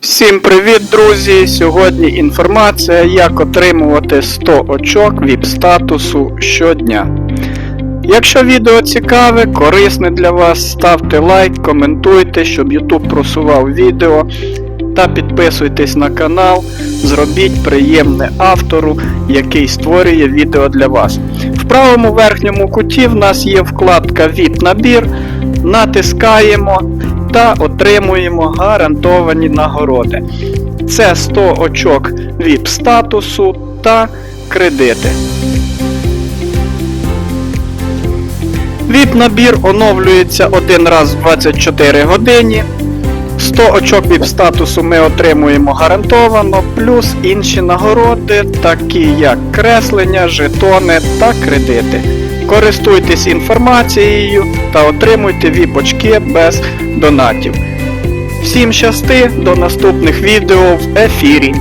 Всім привіт, друзі! Сьогодні інформація, як отримувати 100 очок VIP статусу щодня. Якщо відео цікаве, корисне для вас, ставте лайк, коментуйте, щоб YouTube просував відео та підписуйтесь на канал, зробіть приємне автору, який створює відео для вас. В правому верхньому куті в нас є вкладка VIP набір, натискаємо та отримуємо гарантовані нагороди. Це 100 очок VIP статусу та кредити. VIP набір оновлюється один раз в 24 годині. 100 очок VIP статусу ми отримуємо гарантовано, плюс інші нагороди, такі як креслення, жетони та кредити. Користуйтесь інформацією та отримуйте віпочки без донатів. Всім щасти, до наступних відео в ефірі.